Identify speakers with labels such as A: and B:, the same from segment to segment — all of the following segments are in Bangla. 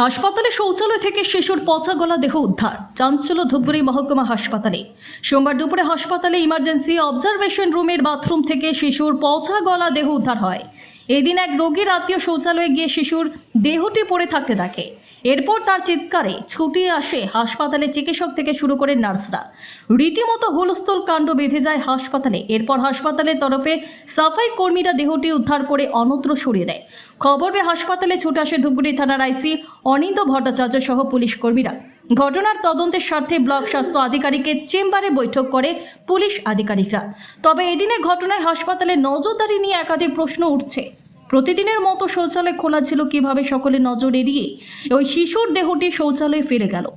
A: হাসপাতালে শৌচালয় থেকে শিশুর পচা গলা দেহ উদ্ধার। চাঞ্চল্য ধূপগুড়ি মহকুমা হাসপাতালে। সোমবার দুপুরে হাসপাতালে ইমার্জেন্সি অবজারভেশন রুমের বাথরুম থেকে শিশুর পচা গলা দেহ উদ্ধার হয়। এদিন এক রোগীর আত্মীয় শৌচালয়ে গিয়ে শিশুর দেহটি পড়ে থাকতে দেখে। এরপর তার চিৎকারে ছুটিয়ে আসে হাসপাতালে চিকিৎসক থেকে শুরু করে নার্সরা। রীতিমতো হুলস্থুল কাণ্ড বেঁধে যায় হাসপাতালে। এরপর হাসপাতালের তরফে সাফাই কর্মীরা দেহটি উদ্ধার করে অন্যত্র সরিয়ে দেয়। খবর পেয়ে হাসপাতালে ছুটে আসে ধূপগুড়ি থানার আইসি অনিন্দ ভট্টাচার্য সহ পুলিশ কর্মীরা। ঘটনার তদন্তের স্বার্থে ব্লক স্বাস্থ্য আধিকারিকের চেম্বারে বৈঠক করে পুলিশ আধিকারিকরা। তবে এদিনের ঘটনায় হাসপাতালে নজরদারি নিয়ে একাধিক প্রশ্ন উঠছে। প্রতিদিনের মতো শৌচালয় খোলা ছিল কীভাবে সকলে নজর এড়িয়ে ওই শিশুর দেহটি শৌচালয়ে ফিরে গেল।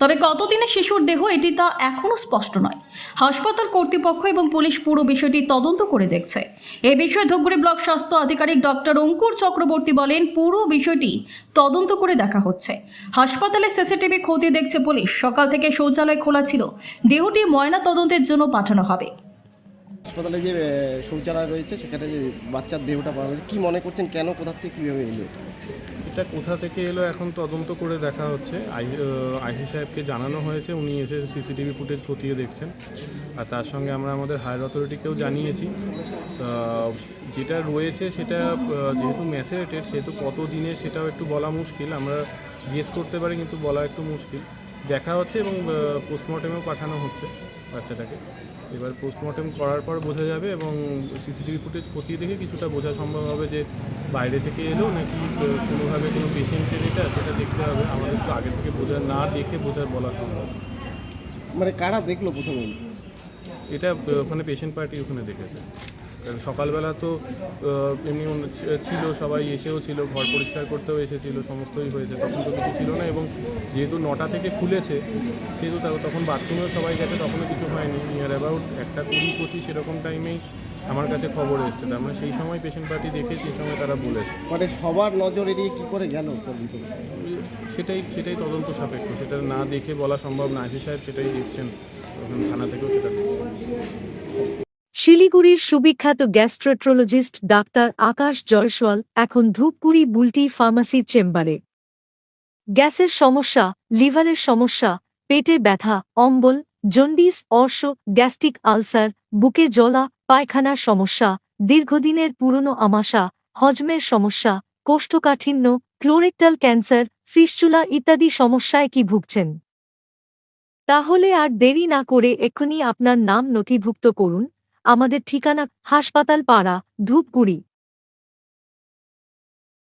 A: তবে কতদিনে শিশুর দেহ এটি তা এখনও স্পষ্ট নয়। হাসপাতাল কর্তৃপক্ষ এবং পুলিশ পুরো বিষয়টি তদন্ত করে দেখছে। এ বিষয়ে ধূপগুড়ি ব্লক স্বাস্থ্য আধিকারিক ডক্টর অঙ্কুর চক্রবর্তী বলেন, পুরো বিষয়টি তদন্ত করে দেখা হচ্ছে। হাসপাতালে সিসিটিভি খতিয়ে দেখছে পুলিশ। সকাল থেকে শৌচালয় খোলা ছিল। দেহটি ময়না তদন্তের জন্য পাঠানো হবে।
B: হাসপাতালে যে শৌচালয় রয়েছে, সেখানে যে বাচ্চার দেহটা পাওয়া গেছে, কী মনে করছেন কেন, কোথা থেকে কীভাবে এলো? এটা?
C: কোথা থেকে এলো এখন তদন্ত করে দেখা হচ্ছে। আই আইসি সাহেবকে জানানো হয়েছে, উনি এসে সিসিটিভি ফুটেজ খতিয়ে দেখছেন। আর তার সঙ্গে আমরা আমাদের হায়ার অথরিটিকেও জানিয়েছি। যেটা রয়েছে সেটা যেহেতু ম্যাসেরেটেড সেহেতু কত দিনে সেটাও একটু বলা মুশকিল। আমরা গেস করতে পারি, কিন্তু বলা একটু মুশকিল। দেখা হচ্ছে এবং পোস্টমর্টেমেও পাঠানো হচ্ছে বাচ্চাটাকে। এবার পোস্টমর্টেম করার পর বোঝা যাবে এবং সিসিটিভি ফুটেজ খতিয়ে দেখে কিছুটা বোঝা সম্ভব হবে যে বাইরে থেকে এলো নাকি কোনোভাবে কোনো পেশেন্টের এটা সেটা দেখতে হবে। আমাদের তো আগে থেকে বোঝা না দেখে বোঝা বলা সম্ভব।
B: মানে কারা দেখল প্রথমে?
C: এটা ওখানে পেশেন্ট পার্টি ওখানে দেখেছে। কারণ সকালবেলা তো এমনি ছিল সবাই এসেও ছিল ঘর পরিষ্কার করতেও এসেছিল সমস্তই হয়েছে তখন তো কিছু ছিল না এবং যেহেতু নটা থেকে খুলেছে সেহেতু তা- তখন বাথরুমেও সবাই গেছে তখনও কিছু হয়নি। নিয়ার অ্যাবাউট একটা কুড়ি পঁচিশ এরকম টাইমেই আমার কাছে খবর এসেছে। তার মানে সেই সময় পেশেন্ট পার্টি দেখে সেই সময় তারা বলেছে।
B: মানে সবার নজর এড়িয়ে কী করে গেল?
C: সেটাই সেটাই তদন্ত সাপেক্ষ। সেটা না দেখে বলা সম্ভব না। সাহেব সেটাই দেখছেন। থানা থেকেও সেটা
D: শিলিগুড়ির সুবিখ্যাত গ্যাস্ট্রোট্রোলজিস্ট ডাক্তার আকাশ জয়সওয়াল এখন ধূপগুড়ি বুলটি ফার্মাসির চেম্বারে। গ্যাসের সমস্যা, লিভারের সমস্যা, পেটে ব্যথা, অম্বল, জন্ডিস, অর্শ, গ্যাস্ট্রিক আলসার, বুকে জ্বলা, পায়খানার সমস্যা, দীর্ঘদিনের পুরনো আমাশা, হজমের সমস্যা, কোষ্ঠকাঠিন্য, ক্লোরেক্টাল ক্যান্সার, ফিস্চুলা ইত্যাদি সমস্যায় কি ভুগছেন? তাহলে আর দেরি না করে এক্ষুনি আপনার নাম নথিভুক্ত করুন আমাদের ঠিকানা হাসপাতাল পাড়া ধূপগুড়ি।